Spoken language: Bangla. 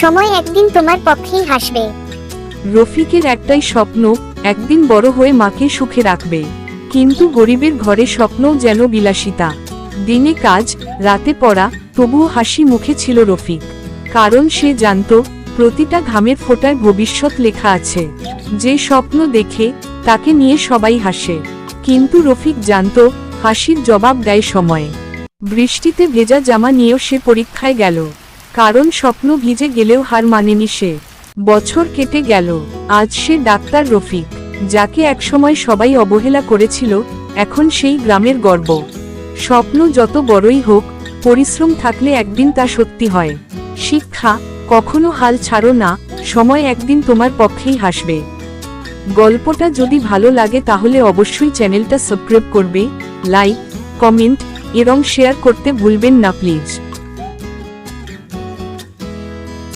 সময় একদিন তোমার পক্ষেই হাসবে। রফিকের একটাই স্বপ্ন, একদিন বড় হয়ে মাকে সুখে রাখবে। কিন্তু গরিবের ঘরে স্বপ্নও যেন বিলাসিতা। দিনে কাজ, রাতে পড়া, তবুও হাসি মুখে ছিল রফিক। কারণ সে জানত, প্রতিটা ঘামের ফোটায় ভবিষ্যৎ লেখা আছে। যে স্বপ্ন দেখে, তাকে নিয়ে সবাই হাসে। কিন্তু রফিক জানত, হাসির জবাব দেয় সময়ে। বৃষ্টিতে ভেজা জামা নিয়েও সে পরীক্ষায় গেল। কারণ স্বপ্ন ভিজে গেলেও হার মানেনি সে। বছর কেটে গেল, আজ সে ডাক্তার রফিক, যাকে একসময় সবাই অবহেলা করেছিল, এখন সেই গ্রামের গর্ব। স্বপ্ন যত বড়ই হোক, পরিশ্রম থাকলে একদিন তা সত্যি হয়। শিক্ষা, কখনো হাল ছাড়ো না, সময় একদিন তোমার পক্ষেই হাসবে। গল্পটা যদি ভালো লাগে তাহলে অবশ্যই চ্যানেলটা সাবস্ক্রাইব করবে, লাইক, কমেন্ট এবং শেয়ার করতে ভুলবেন না প্লিজ।